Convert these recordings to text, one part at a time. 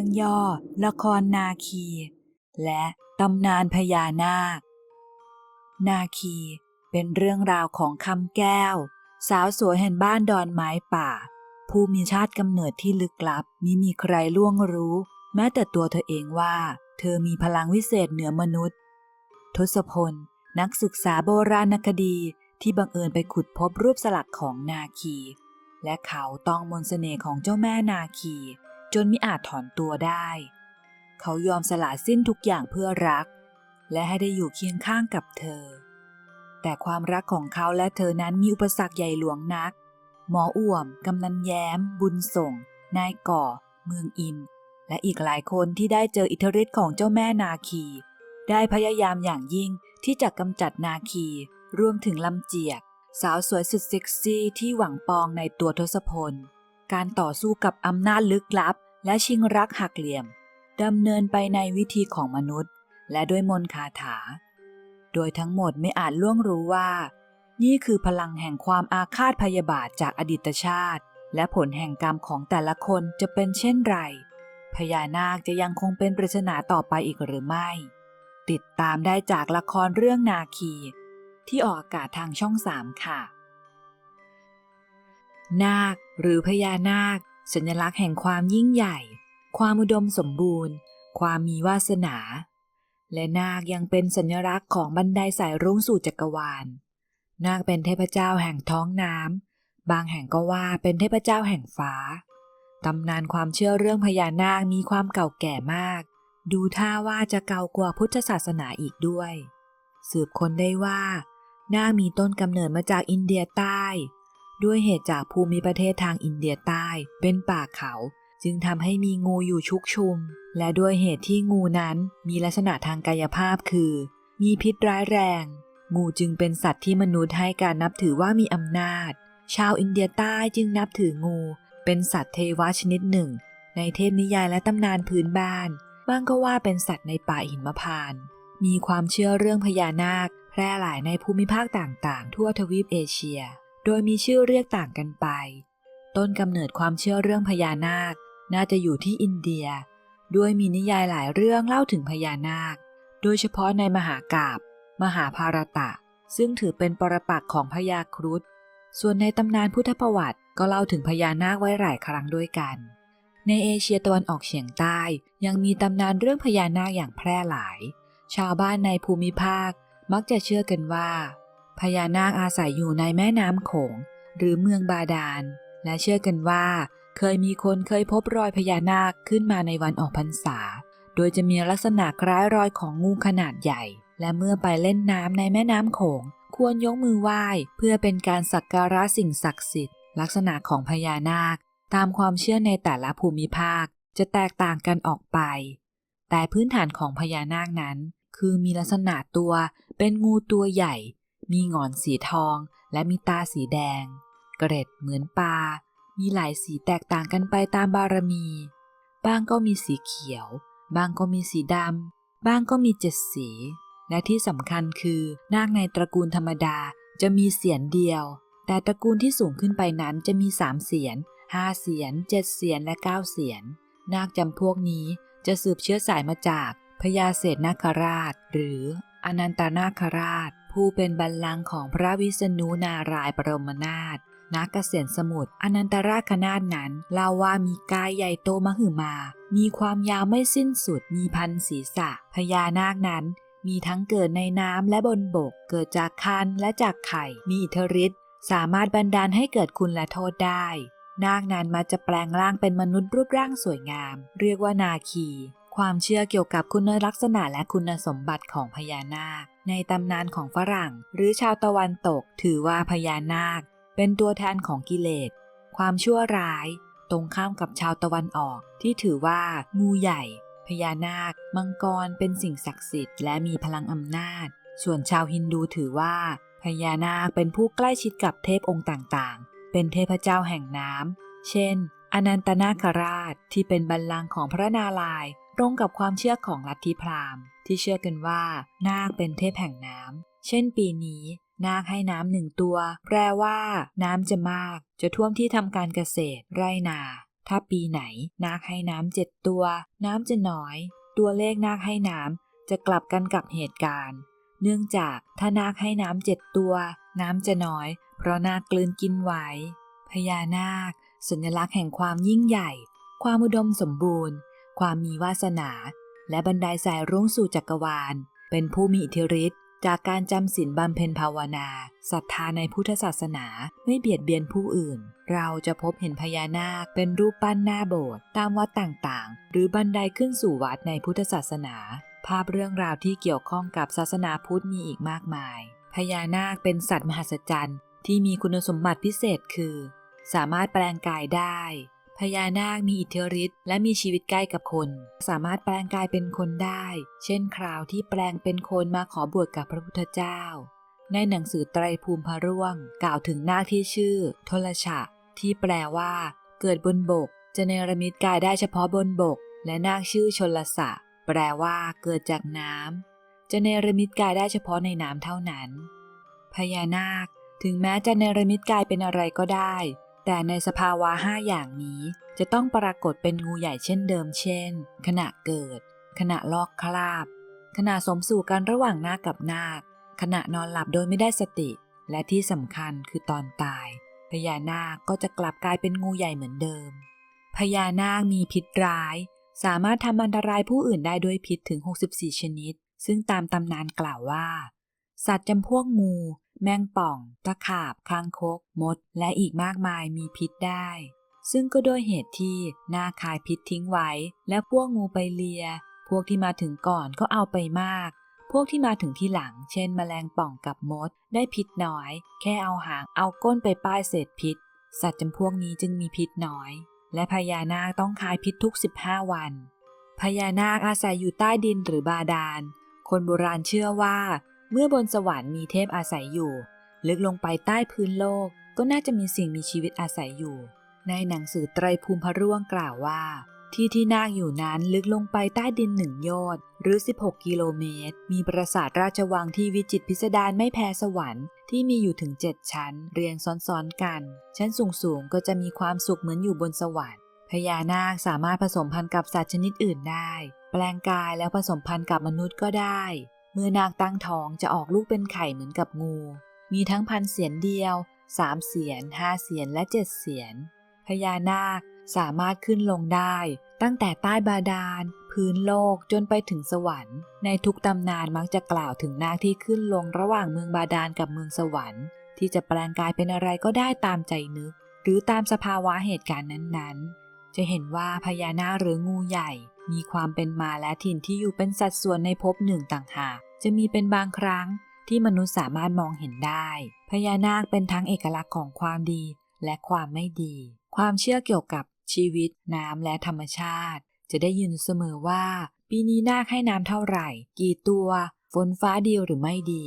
รื่องย่อ ละครนาคี และตำนานพญานาค นาคีเป็นเรื่องราวของคำแก้ว สาวสวยแห่งบ้านดอนไม้ป่า ผู้มีชาติกำเนิดที่ลึกลับมิมีใครล่วงรู้ แม้แต่ตัวเธอเองว่า เธอมีพลังวิเศษเหนือมนุษย์ ทศพล นักศึกษาโบราณคดีที่บังเอิญไปขุดพบรูปสลักของนาคี และเขาต้องมนเสน่ห์ของเจ้าแม่นาคี จนมิอาจถอนตัวได้ เขายอมสละสิ้นทุกอย่างเพื่อรัก และให้ได้อยู่เคียงข้างกับเธอ แต่ความรักของเขาและเธอนั้นมีอุปสรรคใหญ่หลวงนัก หมออ่วม กำนันแย้ม บุญส่ง นายก่อ เมืองอิน และอีกหลายคนที่ได้เจออิทธิฤทธิ์ของเจ้าแม่นาคี ได้พยายามอย่างยิ่งที่จะกำจัดนาคี รวมถึงลำเจียก สาวสวยสุดเซ็กซี่ที่หวังปองในตัวทศพล การต่อสู้กับอำนาจลึกลับ และชิงรักหักเหลี่ยมดำเนินไปในวิธีของมนุษย์ และด้วยมนต์คาถา โดยทั้งหมดไม่อาจล่วงรู้ว่า นี่คือพลังแห่งความอาฆาตพยาบาทจากอดีตชาติ และผลแห่งกรรมของแต่ละคนจะเป็นเช่นไร พญานาคจะยังคงเป็นปริศนาต่อไปอีกหรือไม่ ติดตามได้จากละครเรื่องนาคี ที่ออกอากาศทางช่องสามค่ะ นาค หรือพญานาค สัญลักษณ์แห่งความยิ่งใหญ่ ความอุดมสมบูรณ์ ความมีวาสนา และนาคยังเป็นสัญลักษณ์ของบันไดสายรุ้งสู่จักรวาล นาคเป็นเทพเจ้าแห่งท้องน้ำบางแห่งก็ว่าเป็นเทพเจ้าแห่งฟ้าตำนานความเชื่อเรื่องพญานาคมีความเก่าแก่มาก ดูท่าว่าจะเก่ากว่าพุทธศาสนาอีกด้วย สืบค้นได้ว่า นาคมีต้นกำเนิดมาจากอินเดียใต้ ด้วยเหตุจากภูมิประเทศทางอินเดียใต้เป็นป่าเขา จึงทำให้มีงูอยู่ชุกชุม และด้วยเหตุที่งูนั้นมีลักษณะทางกายภาพคือ มีพิษร้ายแรง งูจึงเป็นสัตว์ที่มนุษย์ให้การนับถือว่ามีอำนาจ ชาวอินเดียใต้จึงนับถืองู เป็นสัตว์เทวชนิดหนึ่ง ในเทพนิยายและตำนานพื้นบ้านบ้างก็ว่าเป็นสัตว์ในป่าหิมพานต์มีความเชื่อเรื่องพญานาค แพร่หลายในภูมิภาคต่างๆ ทั่วทวีปเอเชีย โดยมีชื่อเรียกต่างกันไป ต้นกำเนิดความเชื่อเรื่องพญานาค น่าจะอยู่ที่อินเดีย ด้วยมีนิยายหลายเรื่องเล่าถึงพญานาค โดยเฉพาะในมหากาบมหาภารตะ ซึ่งถือเป็นปรปักษ์ของพญาครุฑส่วนในตำนานพุทธประวัติก็เล่าถึงพญานาคไว้หลายครั้งด้วยกัน ในเอเชียตะวันออกเฉียงใต้ ยังมีตำนานเรื่องพญานาคอย่างแพร่หลาย ชาวบ้านในภูมิภาคมักจะเชื่อกันว่า พญานาคอาศัยอยู่ในแม่น้ำโขง หรือเมืองบาดาล และเชื่อกันว่า เคยมีคนเคยพบรอยพญานาคขึ้นมาในวันออกพรรษา โดยจะมีลักษณะคล้ายรอยของงูขนาดใหญ่ และเมื่อไปเล่นน้ำในแม่น้ำโขง ควรยกมือไหว้ เพื่อเป็นการสักการะสิ่งศักดิ์สิทธิ์ ลักษณะของพญานาค ตามความเชื่อในแต่ละภูมิภาคจะแตกต่างกันออกไป แต่พื้นฐานของพญานาคนั้น คือมีลักษณะตัวเป็นงูตัวใหญ่ มีหงอนสีทองและมีตาสีแดง เกร็ดเหมือนปลา มีหลายสีแตกต่างกันไปตามบารมี บ้างก็มีสีเขียว บ้างก็มีสีดำ บ้างก็มีเจ็ดสี และที่สำคัญคือนาคในตระกูลธรรมดาจะมีเสียนเดียว แต่ตระกูลที่สูงขึ้นไปนั้นจะมีสามเสียนห้าเสียนเจ็ดเสียนและเก้าเสียน นาคจำพวกนี้จะสืบเชื้อสายมาจากพญาเศรษนาคราช หรืออนันตนาคราช ผู้เป็นบัลลังก์ของพระวิษณุนารายณ์บรมนาถนักเกษตรสมุทรอนันตราคนาถนั้นเล่าว่ามีกายใหญ่โตมหึมา มีความยาวไม่สิ้นสุดมีพันศีรษะ พญานาคนั้น มีทั้งเกิดในน้ำและบนบก เกิดจากคันและจากไข่ มีอิทธิฤทธิ์สามารถบันดาลให้เกิดคุณและโทษได้ นาคนั้นมาจะแปลงร่างเป็นมนุษย์รูปร่างสวยงาม เรียกว่านาคี ความเชื่อเกี่ยวกับคุณลักษณะและคุณสมบัติของพญานาค ในตำนานของฝรั่ง หรือชาวตะวันตก ถือว่าพญานาค เป็นตัวแทนของกิเลส ความชั่วร้าย ตรงข้ามกับชาวตะวันออก ที่ถือว่างูใหญ่ พญานาค มังกรเป็นสิ่งศักดิ์สิทธิ์และมีพลังอำนาจ ส่วนชาวฮินดูถือว่า พญานาคเป็นผู้ใกล้ชิดกับเทพองค์ต่างๆ เป็นเทพเจ้าแห่งน้ำเช่นอนันตนาคราชที่เป็นบัลลังก์ของพระนารายณ์ ตรงกับความเชื่อของลัทธิพราหมณ์ ที่เชื่อกันว่า นาคเป็นเทพแห่งน้ำ เช่นปีนี้นาคให้น้ำหนึ่งตัว แปลว่า น้ำจะมาก จะท่วมที่ทำการเกษตร ไร่นา ถ้าปีไหน นาคให้น้ำเจ็ดตัว น้ำจะน้อย ตัวเลขนาคให้น้ำจะกลับกันกับเหตุการณ์ เนื่องจากถ้านาคให้น้ำเจ็ดตัว น้ำจะน้อย เพราะนาคกลืนกินไหวพญานาค สัญลักษณ์แห่งความยิ่งใหญ่ ความอุดมสมบูรณ์ ความมีวาสนา และบันไดสายรุ้งสู่จักรวาล เป็นผู้มีอิทธิฤทธิ์จากการจำศีลบำเพ็ญภาวนาศรัทธาในพุทธศาสนาไม่เบียดเบียนผู้อื่น เราจะพบเห็นพญานาคเป็นรูปปั้นหน้าโบสถ์ตามวัดต่างๆ หรือบันไดขึ้นสู่วัดในพุทธศาสนา ภาพเรื่องราวที่เกี่ยวข้องกับศาสนาพุทธมีอีกมากมาย พญานาคเป็นสัตว์มหัศจรรย์ที่มีคุณสมบัติพิเศษคือ สามารถแปลงกายได้ พญานาคมีอิทธิฤทธิ์และมีชีวิตใกล้กับคน สามารถแปลงกายเป็นคนได้ เช่นคราวที่แปลงเป็นคนมาขอบวชกับพระพุทธเจ้า ในหนังสือไตรภูมิพระร่วง กล่าวถึงนาคที่ชื่อทลชะ ที่แปลว่า เกิดบนบก จะเนรมิตกายได้เฉพาะบนบก และนาคชื่อชนลสะ แปลว่า เกิดจากน้ำจะเนรมิตกายได้เฉพาะในน้ำเท่านั้น พญานาค ถึงแม้จะเนรมิตกายเป็นอะไรก็ได้ แต่ในสภาวะห้าอย่างนี้จะต้องปรากฏเป็นงูใหญ่เช่นเดิมเช่น ขณะเกิด ขณะลอกคราบ ขณะสมสู่กันระหว่างนาคกับนาค ขณะนอนหลับโดยไม่ได้สติ และที่สำคัญคือตอนตาย พญานาคก็จะกลับกลายเป็นงูใหญ่เหมือนเดิม พญานาคมีพิษร้าย สามารถทำอันตรายผู้อื่นได้ด้วยพิษถึง 64 ชนิด ซึ่งตามตำนานกล่าวว่า สัตว์จำพวกงู แมงป่อง ตะขาบคางคก มด และอีกมากมายมีพิษได้ ซึ่งก็ด้วยเหตุที่นาคายพิษทิ้งไว้ และพวกงูไปเลีย พวกที่มาถึงก่อนก็เอาไปมาก พวกที่มาถึงที่หลัง เช่นแมลงป่องกับมด ได้พิษน้อย แค่เอาหางเอาก้นไปป้ายเศษพิษ สัตว์จำพวกนี้จึงมีพิษน้อย และพญานาคต้องคายพิษทุก 15 วันพญานาคอาศัยอยู่ใต้ดินหรือบาดาล คนโบราณเชื่อว่า เมื่อบนสวรรค์มีเทพอาศัยอยู่ ลึกลงไปใต้พื้นโลกก็น่าจะมีสิ่งมีชีวิตอาศัยอยู่ ในหนังสือไตรภูมิพระร่วงกล่าวว่า ที่ที่นาคอยู่นั้นลึกลงไปใต้ดินหนึ่งโยชน์หรือ 16 กิโลเมตร มีปราสาทราชวังที่วิจิตพิสดารไม่แพ้สวรรค์ที่มีอยู่ถึง 7 ชั้น เรียงซ้อนๆกัน ชั้นสูงๆก็จะมีความสุขเหมือนอยู่บนสวรรค์พญานาคสามารถผสมพันธุ์กับสัตว์ชนิดอื่นได้ แปลงกายแล้วผสมพันธุ์กับมนุษย์ก็ได้ เมื่อนาคตั้งท้องจะออกลูกเป็นไข่เหมือนกับงู มีทั้งพันเสียนเดียวสามเสียนห้าเสียนและเจ็ดเสียนพญานาคสามารถขึ้นลงได้ ตั้งแต่ใต้บาดาล พื้นโลกจนไปถึงสวรรค์ ในทุกตำนานมักจะกล่าวถึงนาคที่ขึ้นลงระหว่างเมืองบาดาลกับเมืองสวรรค์ ที่จะแปลงกายเป็นอะไรก็ได้ตามใจนึก หรือตามสภาวะเหตุการณ์นั้นๆ จะเห็นว่าพญานาคหรืองูใหญ่ มีความเป็นมาและถิ่นที่อยู่เป็นสัดส่วนในภพหนึ่งต่างหาก จะมีเป็นบางครั้งที่มนุษย์สามารถมองเห็นได้ พญานาคเป็นทั้งเอกลักษณ์ของความดีและความไม่ดี ความเชื่อเกี่ยวกับชีวิต น้ำและธรรมชาติ จะได้ยินเสมอว่า ปีนี้นาคให้น้ำเท่าไหร่ กี่ตัว ฝนฟ้าดีหรือไม่ดี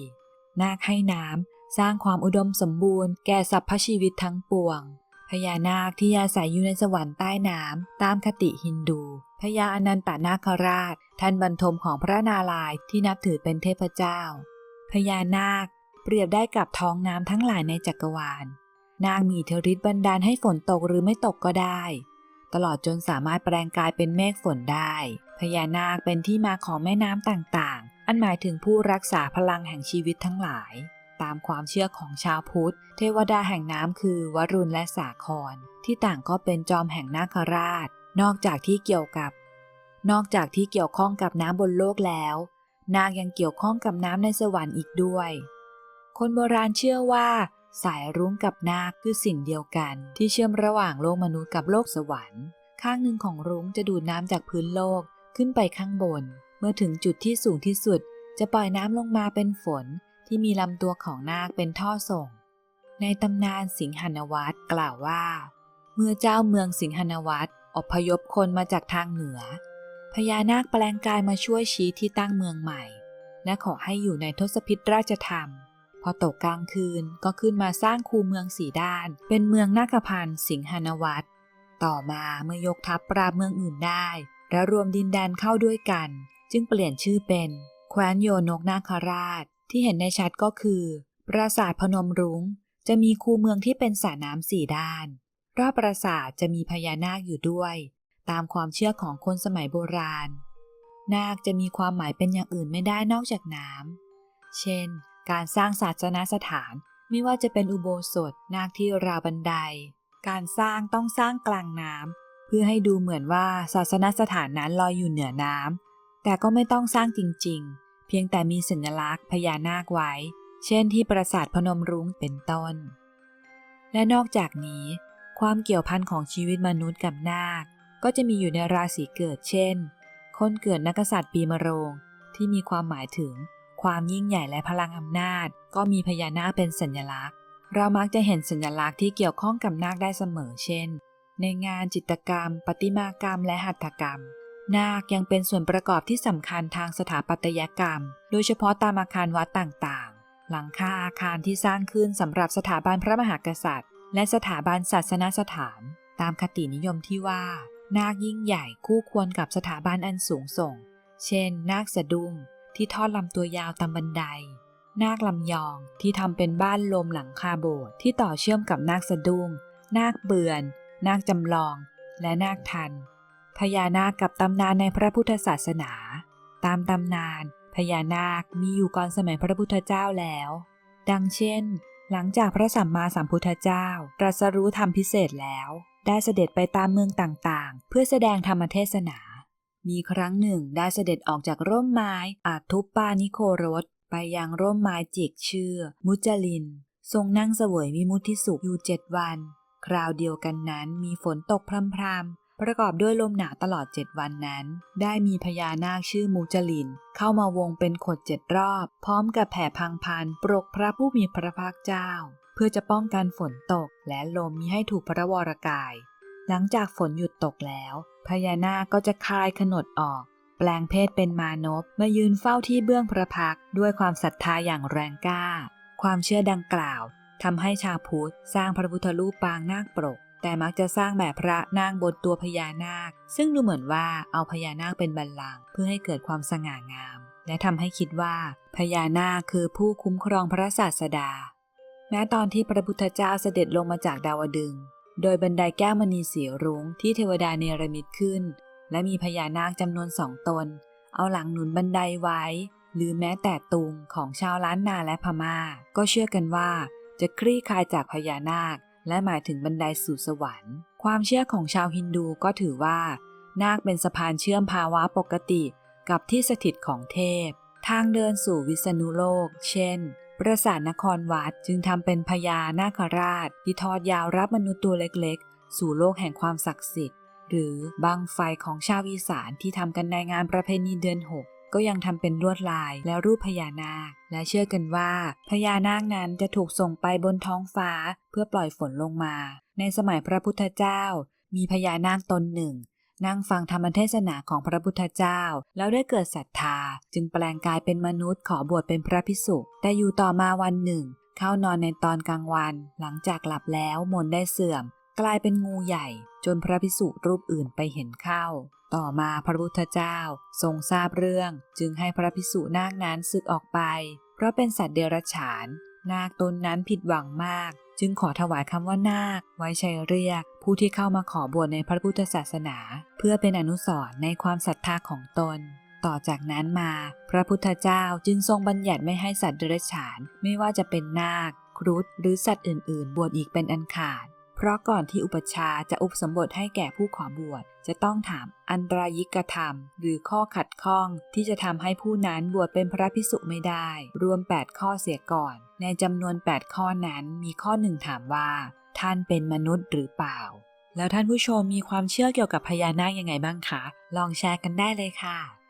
นาคให้น้ำสร้างความอุดมสมบูรณ์แก่สรรพชีวิตทั้งปวง พญานาคที่อาศัยอยู่ในสวรรค์ใต้น้ำตามคติฮินดูพญาอนันตนาคราช ท่านบรรทมของพระนารายณ์ที่นับถือเป็นเทพเจ้า พญานาค เปรียบได้กับท้องน้ำทั้งหลายในจักรวาล นางมีอิทธิฤทธิ์บันดาลให้ฝนตกหรือไม่ตกก็ได้ ตลอดจนสามารถแปลงกายเป็นเมฆฝนได้ พญานาคเป็นที่มาของแม่น้ำต่างๆ อันหมายถึงผู้รักษาพลังแห่งชีวิตทั้งหลาย ตามความเชื่อของชาวพุทธ เทวดาแห่งน้ำคือวรุณและสาคร ที่ต่างก็เป็นจอมแห่งนาคราช นอกจากที่เกี่ยวกับ นอกจากที่เกี่ยวข้องกับน้ำบนโลกแล้ว นางยังเกี่ยวข้องกับน้ำในสวรรค์อีกด้วย คนโบราณเชื่อว่า สายรุ้งกับนาคคือสิ่งเดียวกัน ที่เชื่อมระหว่างโลกมนุษย์กับโลกสวรรค์ ข้างหนึ่งของรุ้งจะดูดน้ำจากพื้นโลกขึ้นไปข้างบน เมื่อถึงจุดที่สูงที่สุดจะปล่อยน้ำลงมาเป็นฝน ที่มีลำตัวของนาคเป็นท่อส่ง ในตำนานสิงหนวัตกล่าวว่า เมื่อเจ้าเมืองสิงหนวัตอพยพคนมาจากทางเหนือ พญานาคแปลงกายมาช่วยชี้ที่ตั้งเมืองใหม่ และขอให้อยู่ในทศพิธราชธรรม พอตกกลางคืนก็ขึ้นมาสร้างคูเมืองสีด้าน เป็นเมืองนาคพันธ์สิงหนวัตต่อมาเมื่อยกทัพปราบเมืองอื่นได้ และรวมดินแดนเข้าด้วยกัน จึงเปลี่ยนชื่อเป็นแคว้นโยนกนาคราช ที่เห็นในชัดก็คือ ปราสาทพนมรุง้ง จะมีคูเมืองที่เป็นสระน้ำสี่ด้าน รอบปราสาทจะมีพญานาคอยู่ด้วย ตามความเชื่อของคนสมัยโบราณ นาคจะมีความหมายเป็นอย่างอื่นไม่ได้นอกจากน้ำเช่น การสร้างศาสนสถานไม่ว่าจะเป็นอุโบสถนาคที่ราวบันได การสร้างต้องสร้างกลางน้ำเพื่อให้ดูเหมือนว่าศาสนสถานนั้นลอยอยู่เหนือน้ำแต่ก็ไม่ต้องสร้างจริงๆ เพียงแต่มีสัญลักษณ์พญานาคไว้ เช่นที่ปราสาทพนมรุ้งเป็นต้น และนอกจากนี้ ความเกี่ยวพันของชีวิตมนุษย์กับนาค ก็จะมีอยู่ในราศีเกิดเช่น คนเกิดนักษัตริย์ปีมะโรง ที่มีความหมายถึง ความยิ่งใหญ่และพลังอำนาจ ก็มีพญานาคเป็นสัญลักษณ์ เรามักจะเห็นสัญลักษณ์ที่เกี่ยวข้องกับนาคได้เสมอเช่น ในงานจิตรกรรมประติมากรรมและหัตถกรรม นาคยังเป็นส่วนประกอบที่สำคัญทางสถาปัตยกรรม โดยเฉพาะตามอาคารวัดต่างๆ หลังคาอาคารที่สร้างขึ้นสำหรับสถาบันพระมหากษัตริย์ และสถาบันศาสนสถาน ตามคตินิยมที่ว่า นาคยิ่งใหญ่คู่ควรกับสถาบันอันสูงส่ง เช่น นาคสะดุ้งที่ทอดลำตัวยาวตามบันได นาคลำยองที่ทำเป็นบ้านลมหลังคาโบสถ์ที่ต่อเชื่อมกับนาคสะดุ้ง นาคเบือน นาคจำลอง และนาคทัน พญานาคกับตำนานในพระพุทธศาสนา ตามตำนานพญานาคมีอยู่ก่อนสมัยพระพุทธเจ้าแล้ว ดังเช่น หลังจากพระสัมมาสัมพุทธเจ้าตรัสรู้ธรรมพิเศษแล้ว ได้เสด็จไปตามเมืองต่างๆ เพื่อแสดงธรรมเทศนา มีครั้งหนึ่งได้เสด็จออกจากร่มไม้อาทุปปานิโครสไปยังร่มไม้จิกชื่อ มุจลิน ทรงนั่งเสวยวิมุติสุขอยู่เจ็ดวัน คราวเดียวกันนั้นมีฝนตกพรำ ประกอบด้วยลมหนาวตลอดเจ็ดวันนั้น ได้มีพญานาคชื่อมูจลิน เข้ามาวงเป็นขดเจ็ดรอบ พร้อมกับแผ่พังพันปรกพระผู้มีพระภาคเจ้า เพื่อจะป้องกันฝนตกและลมมิให้ถูกพระวรกาย หลังจากฝนหยุดตกแล้ว พญานาคก็จะคลายขนดออก แปลงเพศเป็นมานพมายืนเฝ้าที่เบื้องพระพักด้วยความศรัทธาอย่างแรงกล้า ความเชื่อดังกล่าวทำให้ชาวพุทธสร้างพระพุทธรูปปางนาคปรก แต่มักจะสร้างแบบพระนั่งบนตัวพญานาค ซึ่งดูเหมือนว่าเอาพญานาคเป็นบัลลังก์เพื่อให้เกิดความสง่างาม และทำให้คิดว่า พญานาคคือผู้คุ้มครองพระศาสดา แม้ตอนที่พระพุทธเจ้าเสด็จลงมาจากดาวดึง โดยบันไดแก้วมณีสีรุ้งที่เทวดาเนรมิตขึ้น และมีพญานาคจำนวนสองตน เอาหลังหนุนบันไดไว้ หรือแม้แต่ตุงของชาวล้านนาและพมา่า ก็เชื่อกันว่าจะคลี่คลายจากพญานาค และหมายถึงบันไดสู่สวรรค์ ความเชื่อของชาวฮินดูก็ถือว่า นาคเป็นสะพานเชื่อมภาวะปกติกับที่สถิตของเทพ ทางเดินสู่วิษณุโลก เช่น ปราสาทนครวัดจึงทำเป็นพญานาคราช ที่ทอดยาวรับมนุษย์ตัวเล็กๆ สู่โลกแห่งความศักดิ์สิทธิ์ หรือบังไฟของชาวอีสานที่ทำกันในงานประเพณีเดือนหก ก็ยังทำเป็นลวดลายและรูปพญานาค และเชื่อกันว่า พญานาคนั้นจะถูกส่งไปบนท้องฟ้าเพื่อปล่อยฝนลงมา ในสมัยพระพุทธเจ้า มีพญานาคตนหนึ่ง นั่งฟังธรรมเทศนาของพระพุทธเจ้า แล้วได้เกิดศรัทธา จึงแปลงกายเป็นมนุษย์ขอบวชเป็นพระภิกษุแต่อยู่ต่อมาวันหนึ่ง เข้านอนในตอนกลางวัน หลังจากหลับแล้วมนได้เสื่อม กลายเป็นงูใหญ่จนพระภิกษุรูปอื่นไปเห็นเข้า ต่อมาพระพุทธเจ้าทรงทราบเรื่องจึงให้พระภิกษุนาคนั้นสึกออกไป เพราะเป็นสัตว์เดรัจฉาน นาคตนนั้นผิดหวังมาก จึงขอถวายคำว่านาค ไว้ใช้เรียก ผู้ที่เข้ามาขอบวชในพระพุทธศาสนา เพื่อเป็นอนุสรณ์ในความศรัทธาของตน ต่อจากนั้นมา พระพุทธเจ้าจึงทรงบัญญัติไม่ให้สัตว์เดรัจฉาน ไม่ว่าจะเป็นนาค ครุฑหรือสัตว์อื่น ๆ บวชอีกเป็นอันขาด เพราะก่อนที่อุปชาจะอุปสมบทให้แก่ผู้ขอบวช จะต้องถามอันตรายิกธรรม หรือข้อขัดข้องที่จะทำให้ผู้นั้นบวชเป็นพระภิกษุไม่ได้ รวม 8 ข้อเสียก่อน ในจำนวน 8 ข้อนั้นมีข้อหนึ่งถามว่า ท่านเป็นมนุษย์หรือเปล่า แล้วท่านผู้ชมมีความเชื่อเกี่ยวกับพญานาคยังไงบ้างคะ ลองแชร์กันได้เลยค่ะ